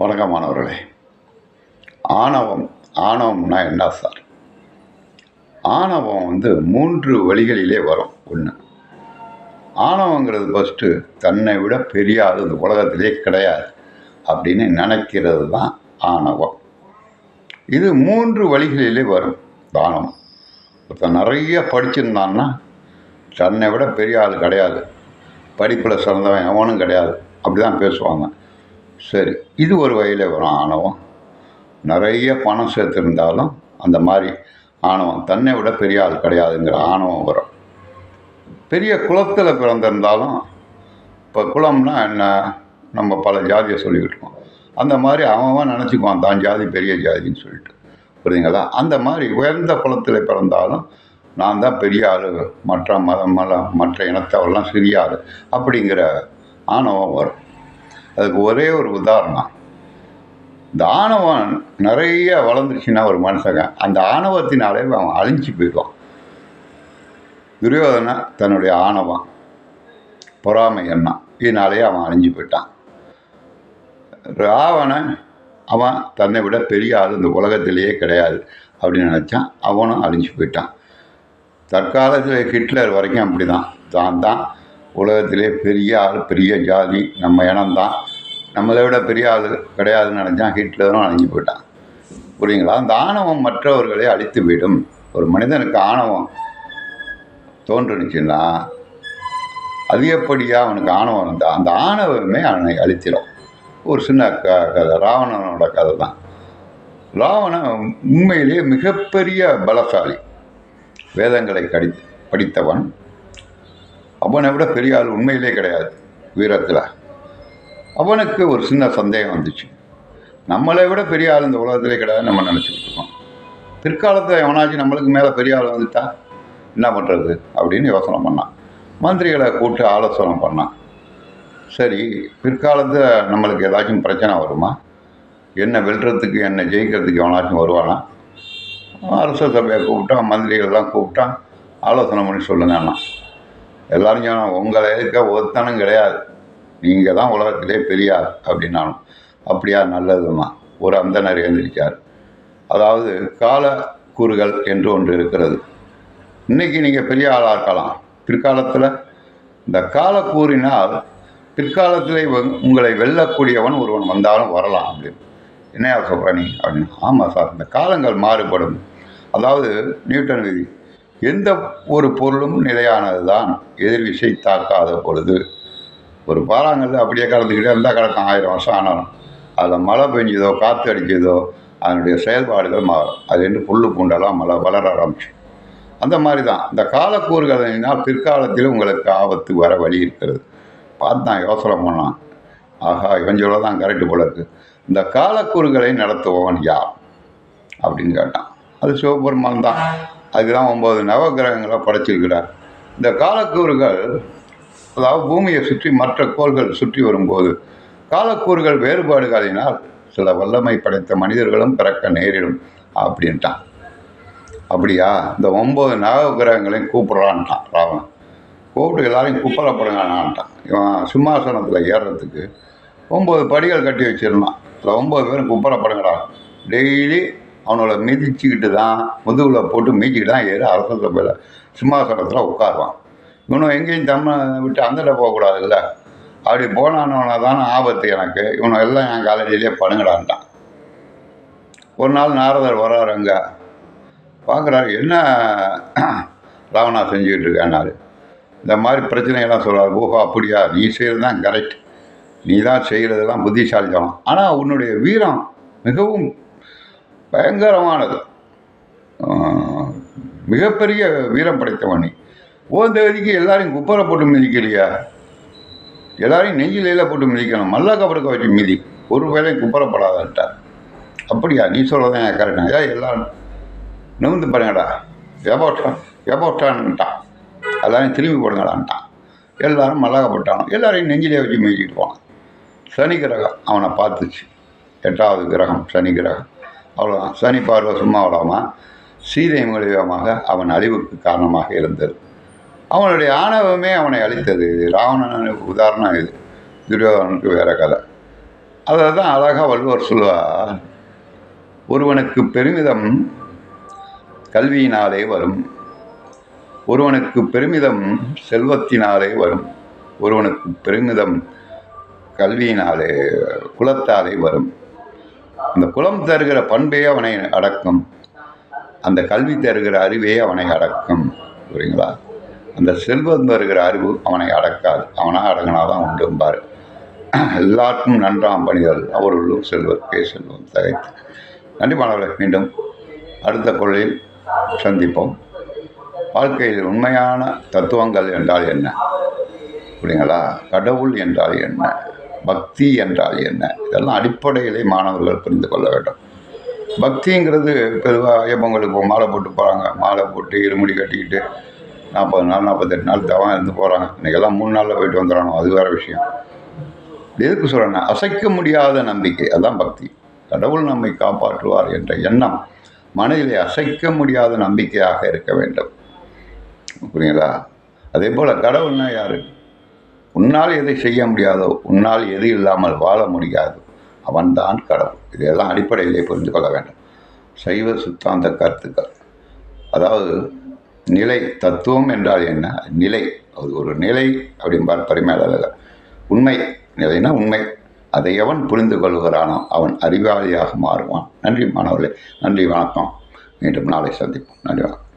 வணக்கமானவர்களே. ஆணவம் ஆணவம்னா என்ன சார்? ஆணவம் வந்து மூன்று வழிகளிலே வரும். ஒன்று ஆணவங்கிறது ஃபஸ்ட்டு தன்னை விட பெரிய ஆள் இந்த உலகத்திலே கிடையாது அப்படின்னு நினைக்கிறது தான் ஆணவம். இது மூன்று வழிகளிலே வரும் தானம். ஒருத்தன் நிறைய படிச்சிருந்தான்னா தன்னை விட பெரிய ஆள் கிடையாது. படிப்பில் சிறந்தவன் எவனும் கிடையாது. அப்படி தான் பேசுவாங்க. சரி இது ஒரு வகையில் வரும். ஆணவம். நிறைய பணம் சேர்த்துருந்தாலும் அந்த மாதிரி ஆணவம். தன்னை விட பெரிய ஆள் கிடையாதுங்கிற ஆணவம் வரும். பெரிய குளத்தில் பிறந்திருந்தாலும் இப்போ குளம்னா என்ன? நம்ம பல ஜாதியை சொல்லிக்கிட்டோம் அந்த மாதிரி அவன் நினச்சிக்குவான் தான் ஜாதி பெரிய ஜாதின்னு சொல்லிட்டு. புரியுதுங்களா? அந்த மாதிரி உயர்ந்த குளத்தில் பிறந்தாலும் நான் தான் பெரிய ஆள். மற்ற மதம் மற்ற இனத்தவரெல்லாம் சிறிய ஆள். அப்படிங்கிற ஆணவம் வரும். அதுக்கு ஒரே ஒரு உதாரணம். இந்த ஆணவம் நிறைய வளர்ந்துருச்சுன்னா ஒரு மனுஷங்க. அந்த ஆணவத்தினாலே அவன் அழிஞ்சு போயிடுவான். துரியோதனை தன்னுடைய ஆணவம் பொறாமை எண்ணம் இதனாலேயே அவன் அழிஞ்சு போயிட்டான். ராவணன் அவன் தன்னை விட பெரிய ஆள் இந்த உலகத்திலேயே கிடையாது அப்படின்னு நினச்சான். அவனும் அழிஞ்சு போயிட்டான். தற்காலத்தில் ஹிட்லர் வரைக்கும் அப்படி தான் தான் தான் உலகத்திலே பெரிய ஆள் பெரிய ஜாதி நம்ம இனம்தான். நம்மளை விட பெரிய ஆள் கிடையாதுன்னு நினச்சான் ஹிட்லரும் அழிஞ்சு போயிட்டான் புரியுங்களா? அந்த ஆணவம் மற்றவர்களை அழித்து விடும். ஒரு மனிதனுக்கு ஆணவம் தோன்றுனுச்சுன்னா அதிகப்படியாக அவனுக்கு ஆணவம் இருந்தால் அந்த ஆணவமே அவனை அழித்திடும் ஒரு சின்ன க கதை ராவணனோட கதை தான். ராவணன் உண்மையிலேயே மிகப்பெரிய பலசாலி. வேதங்களை கடி படித்தவன். அவனை விட பெரிய ஆள் உண்மையிலே கிடையாது வீரத்தில். அவனுக்கு ஒரு சின்ன சந்தேகம் வந்துச்சு. நம்மளை விட பெரிய ஆள் இந்த உலகத்திலே கிடையாது நம்ம நினச்சிக்கிட்டு இருக்கோம். பிற்காலத்தில் எவனாச்சும் நம்மளுக்கு மேலே பெரிய ஆள் வந்துட்டா? என்ன பண்ணுறது அப்படின்னு யோசனை பண்ணான். மந்திரிகளை கூப்பிட்டு ஆலோசனை பண்ணான். சரி பிற்காலத்தில் நம்மளுக்கு ஏதாச்சும் பிரச்சனை வருமா? என்ன வெல்றதுக்கு என்ன ஜெயிக்கிறதுக்கு எவனாச்சும் வருவானா? அரச சபையை கூப்பிட்டான் மந்திரிகள்லாம் கூப்பிட்டான். ஆலோசனை பண்ணி சொல்லுங்கண்ணா எல்லாரும் சொன்னாங்க உங்களை இருக்க ஒருத்தனும் கிடையாது. நீங்கள் தான் உலகத்திலே பெரியார் அப்படின்னாலும் அப்படியா? நல்லதுமா? ஒரு அந்தனர் எழுந்திருக்கார். அதாவது கால கூறுகள் என்று ஒன்று இருக்கிறது. இன்னைக்கு நீங்கள் பெரிய ஆளாக இருக்கலாம். பிற்காலத்தில் இந்த காலக்கூறினால் கூறினால் வ- உங்களை வெல்லக்கூடியவன் ஒருவன் வந்தாலும் வரலாம் அப்படின்னு. என்னையா சொல்கிற அப்படின்னு. ஆமாம் சார் இந்த காலங்கள் மாறுபடும். அதாவது நியூட்டன் விதி எந்த ஒரு பொருளும் நிலையானது தான் எதிர்விசை தாக்காத பொழுது. ஒரு பாறாங்கல்ல அப்படியே கலந்துக்கிட்டே இருந்தால் கிடக்கும். ஆயிரம் வருஷம் ஆனாலும். அதில் மழை பெஞ்சதோ காற்று அடிச்சதோ அதனுடைய செயல்பாடுகள் மாறும். அது என்று புல் பூண்டெல்லாம் மழை வளர ஆரம்பிச்சு அந்த மாதிரி தான் இந்த காலக்கூறுகளினால் பிற்காலத்தில் உங்களுக்கு ஆபத்து வர வழி இருக்கிறது. பார்த்தான் யோசனை பண்ணான். ஆஹா இவஞ்சோட தான் கரெக்டு போல இருக்கு. இந்த காலக்கூறுகளை நடத்துபவன் யார்? அப்படின்னு கேட்டான். அது சிவபெருமான் தான். அதுதான் ஒம்பது நவகிரகங்களை படைச்சிருக்கிறார். இந்த காலக்கூறுகள் அதாவது பூமியை சுற்றி மற்ற கோள்கள் சுற்றி வரும்போது காலக்கூறுகள் வேறுபாடுகளினால் சில வல்லமை படைத்த மனிதர்களும் பிறக்க நேரிடும் அப்படின்ட்டான். அப்படியா? இந்த ஒம்பது நவகிரகங்களையும் கூப்பிட்றான்ட்டான் ராவணன். கூப்பிட்டு எல்லாரையும் குப்பலப்படுங்கண்ணான்ட்டான் இவன் சிம்மாசனத்தில் ஏறுறதுக்கு ஒம்பது படிகள் கட்டி வச்சிருந்தான். அதில் ஒம்பது பேரும் குப்பலப்படுங்கடா. டெய்லி அவனோட மிதிச்சுக்கிட்டு தான் முதுகில் போட்டு மீச்சிக்கிட்டு தான் ஏறி அரச சபையில் சிம்மாசனத்தில் உட்காருவான். இவனும் எங்கேயும் தம்ம விட்டு அந்தட போகக்கூடாதுல்ல? அப்படி போனானவனை தானே ஆபத்து எனக்கு. இவனை எல்லாம் என் காலேஜிலே பண்ணுங்கடான்ட்டான் ஒரு நாள் நாரதர் வர்றாரு அங்கே. பார்க்குறாரு என்ன ராவணா செஞ்சுக்கிட்டு இருக்கான்னாரு. இந்த மாதிரி பிரச்சனையெல்லாம் சொல்கிறார் ஓஹோ அப்படியா? நீ செய்கிறது தான் கரெக்ட் நீ தான் செய்கிறதெல்லாம் புத்திசாலித்தனம். ஆனால் உன்னுடைய வீரம் மிகவும் பயங்கரமானது. மிகப்பெரிய வீரம் படைத்தவன் நீ. ஓன் தகுதிக்கு எல்லாரையும் குப்பரை போட்டு மிதிக்கலையா? எல்லாரையும் நெஞ்சிலையில போட்டு மிதிக்கணும். மல்லா கபடுக்க வச்சு மிதி. ஒரு வேலையும் குப்பரப்படாதன்ட்டார் அப்படியா? நீ சொல்கிறதான் கரெக்டாக ஏன் எல்லாரும் நிமிந்து பாருங்கடா. எபோட்டான் எபோட்டான்ட்டான் எல்லாரையும் திரும்பி போடுங்கடான்ட்டான் எல்லாரும் மல்லாகப்பட்டானோ எல்லாரையும் நெஞ்சிலே வச்சு மேய்ச்சிட்டு போனான். சனி கிரகம் அவனை பார்த்துச்சு. எட்டாவது கிரகம் சனி கிரகம். அவ்வளோதான் சனி பார்வை சும்மா விடாமல் சீதை மூலியமாக அவன் அழிவுக்கு காரணமாக இருந்தது. அவனுடைய ஆணவமே அவனை அழித்தது. ராவணனுக்கு உதாரணம் இது. துரியோதனனுக்கு வேற கதை. அதை தான் அழகாக வள்ளுவர் சொல்லுவா ஒருவனுக்கு பெருமிதம் கல்வியினாலே வரும். ஒருவனுக்கு பெருமிதம் செல்வத்தினாலே வரும். ஒருவனுக்கு பெருமிதம் கல்வியினாலே குலத்தாலே வரும். அந்த குலம் தருகிற பண்பே அவனை அடக்கும். அந்த கல்வி தருகிற அறிவே அவனை அடக்கும். புரியுங்களா? அந்த செல்வம் வருகிற அறிவு அவனை அடக்காது. அவனாக அடங்கினாதான் உண்டும்பார் எல்லாருக்கும் நன்றாம் பணிகள் அவர்களும் செல்வர் செல்வம் தகைத்து. நன்றி மாணவர்களை மீண்டும் அடுத்த கொள்ளையில் சந்திப்போம். வாழ்க்கையில் உண்மையான தத்துவங்கள் என்றால் என்ன? அப்படிங்களா கடவுள் என்றால் என்ன? பக்தி என்றால் என்ன? இதெல்லாம் அடிப்படையிலே மாணவர்கள் புரிந்து கொள்ள வேண்டும். பக்திங்கிறது பொதுவாக ஐயப்பங்களுக்கு மாலை போட்டு போகிறாங்க மாலை போட்டு இருமுடி கட்டிக்கிட்டு நாற்பது நாள் நாற்பத்தெட்டு நாள் தவம் இருந்து போகிறாங்க இன்றைக்கெல்லாம் மூணு நாளில் போயிட்டு வந்துடணும் அது வேறு விஷயம். எதுக்கு சொல்கிறேன்னா அசைக்க முடியாத நம்பிக்கை அதுதான் பக்தி. கடவுள் நம்மை காப்பாற்றுவார் என்ற எண்ணம் மனதிலே அசைக்க முடியாத நம்பிக்கையாக இருக்க வேண்டும். புரியுங்களா அதே போல் கடவுள்னா யார்? உன்னால் எதை செய்ய முடியாதோ உன்னால் எது இல்லாமல் வாழ முடியாது. அவன்தான் கடவுள். இதையெல்லாம் அடிப்படையிலே புரிந்து கொள்ள வேண்டும். சைவ சித்தாந்த கருத்துக்கள். அதாவது நிலை தத்துவம் என்றால் என்ன? நிலை. அது ஒரு நிலை அப்படிம்பார் பரிமேலர் உண்மை நிலைனா உண்மை. அதை எவன் புரிந்து கொள்கிறானோ அவன் அறிவாளியாக மாறுவான். நன்றி மாணவர்களே. நன்றி வணக்கம். மீண்டும் நாளை சந்திப்போம். நன்றி வணக்கம்.